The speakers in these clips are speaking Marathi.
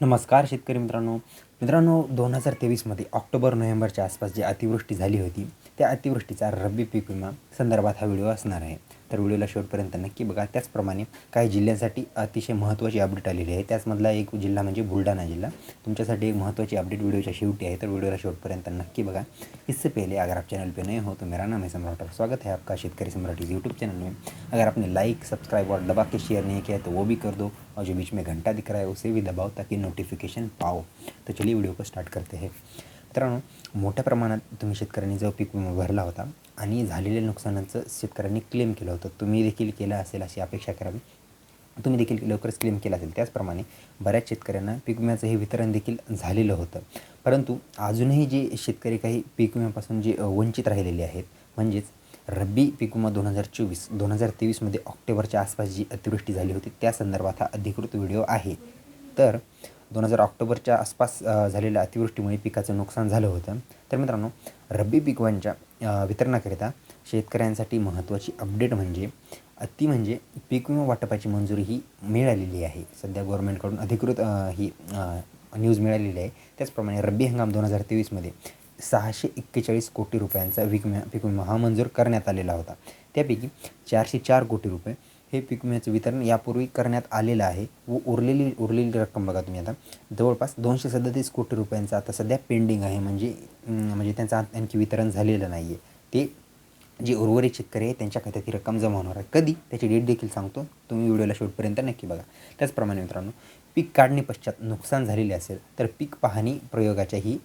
नमस्कार शेतकरी मित्रांनो. मित्रांनो दोन हजार तेवीसमध्ये ऑक्टोबर नोव्हेंबरच्या आसपास जी अतिवृष्टी झाली होती त्या अतिवृष्टीचा रब्बी पीक विमा संदर्भात हा व्हिडिओ असणार आहे. तर व्हिडिओला शेवटपर्यंत नक्की बघा. त्याचप्रमाणे काही जिल्ह्यांसाठी अतिशय महत्त्वाची अपडेट आलेली आहे. त्याचमधला एक जिल्हा म्हणजे बुलढाणा जिल्हा. तुमच्यासाठी एक महत्त्वाची अपडेट व्हिडिओच्या शेवटी आहे. तर व्हिडिओला शेवटपर्यंत नक्की बघा. इससे पहले अगर आप चैनल पे नए हो तो मेरा नाम है सम्राट और स्वागत है आपका शेतकरी सम्राट इस यूट्यूब चैनल में. अगर आपने लाइक सब्सक्राइब और दबा के शेयर नहीं किया है तो वो भी कर दो और जो बीच में घंटा दिख रहा है उसे भी दबाओ ताकि नोटिफिकेशन पाओ. तो चलिए व्हिडिओ को स्टार्ट करते हैं. मित्रांनो मोठ्या प्रमाणात तुम्ही शेतकऱ्यांनी जो पीक विमा भरला होता आणि झालेल्या नुकसानाचं शेतकऱ्यांनी क्लेम केलं होतं. तुम्ही देखील केलं असेल अशी अपेक्षा करावी तुम्ही देखील लवकरच क्लेम केला असेल. त्याचप्रमाणे बऱ्याच शेतकऱ्यांना पीक विम्याचं हे वितरण देखील झालेलं होतं. परंतु अजूनही जे शेतकरी काही पीक विम्यापासून जे वंचित राहिलेले आहेत म्हणजेच रब्बी पीक विमा दोन हजार चोवीस दोन हजार तेवीसमध्ये ऑक्टोबरच्या आसपास जी अतिवृष्टी झाली होती त्या संदर्भात हा अधिकृत व्हिडिओ आहे. तर दोन हजार ऑक्टोबरच्या आसपास झालेल्या अतिवृष्टीमुळे पिकाचं नुकसान झालं होतं. तर मित्रांनो रब्बी पिकवांच्या वितरणाकरिता शेतकऱ्यांसाठी महत्त्वाची अपडेट म्हणजे अति म्हणजे पीक विमा वाटपाची मंजुरी ही मिळालेली आहे. सध्या गव्हर्नमेंटकडून अधिकृत ही न्यूज मिळालेली आहे. त्याचप्रमाणे रब्बी हंगाम दोन हजार तेवीसमध्ये सहाशे एक्केचाळीस कोटी रुपयांचा विक विमा पीक विमा हा मंजूर करण्यात आलेला होता. त्यापैकी चारशे चार कोटी रुपये हे पीक विम्याचं वितरण यापूर्वी करण्यात आलेलं आहे व उरलेली उरलेली रक्कम बघा तुम्ही आता. जवळपास दोनशे सदतीस कोटी रुपयांचं आता सध्या पेंडिंग आहे. म्हणजे म्हणजे त्यांचं आणखी वितरण झालेलं नाही आहे ते जे उर्वरित शेतकरी आहे त्यांच्या खात्यात ही रक्कम जमा होणार आहे. कधी? त्याची डेट देखील सांगतो. तुम्ही व्हिडिओला शेवटपर्यंत नक्की बघा. त्याचप्रमाणे मित्रांनो पीक काढणी पश्चात नुकसान झालेले असेल तर पीक पाहणी प्रयोगाच्या ही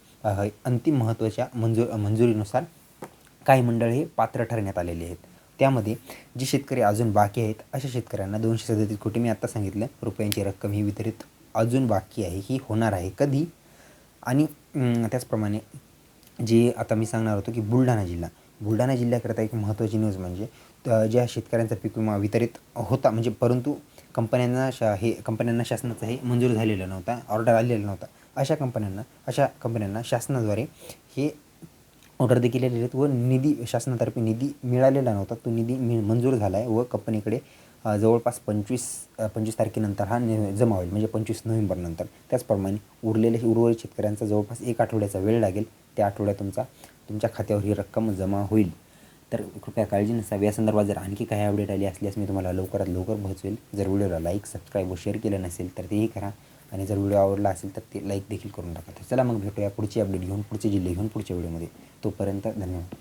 अंतिम महत्त्वाच्या मंजूर मंजुरीनुसार काही मंडळ हे पात्र ठरण्यात आलेले आहेत. त्यामध्ये जे शेतकरी अजून बाकी आहेत अशा शेतकऱ्यांना दोनशे सदतीस कोटी मी आत्ता सांगितलं. रुपयांची रक्कम ही वितरित अजून बाकी आहे ही होणार आहे कधी? आणि त्याचप्रमाणे जे आता मी सांगणार होतो की बुलढाणा जिल्हा. बुलढाणा जिल्ह्याकरता एक महत्त्वाची न्यूज म्हणजे त- ज्या शेतकऱ्यांचा पीक विमा वितरित होता म्हणजे परंतु कंपन्यांना शा हे कंपन्यांना शासनाचा हे मंजूर झालेलं नव्हता ऑर्डर आलेला नव्हता. अशा कंपन्यांना अशा कंपन्यांना शासनाद्वारे हे ऑर्डर देखील आलेले आहेत व निधी शासनातर्फे निधी मिळालेला नव्हता. तो निधी मि मंजूर झाला आहे व कंपनीकडे जवळपास पंचवीस पंचवीस तारखेनंतर हा नि जमा होईल. म्हणजे पंचवीस नोव्हेंबरनंतर. त्याचप्रमाणे उरलेल्या उर्वरित शेतकऱ्यांचा जवळपास एक आठवड्याचा वेळ लागेल. त्या आठवड्यात तुमचा तुमच्या खात्यावर ही रक्कम जमा होईल. तर कृपया काळजी नसावी. या संदर्भात जर आणखी काही अपडेट आली असल्यास मी तुम्हाला लवकरात लवकर पोहोचवेल. जर व्हिडिओला लाईक सबस्क्राईब व शेअर केलं नसेल तर तेही करा. आणि जर व्हिडिओ आवडला असेल तर ते लाईक देखील करून टाका. तर चला मग भेटूया पुढची अपडेट घेऊन पुढचे जिल्हे घेऊन पुढच्या व्हिडिओमध्ये तोपर्यंत धन्यवाद.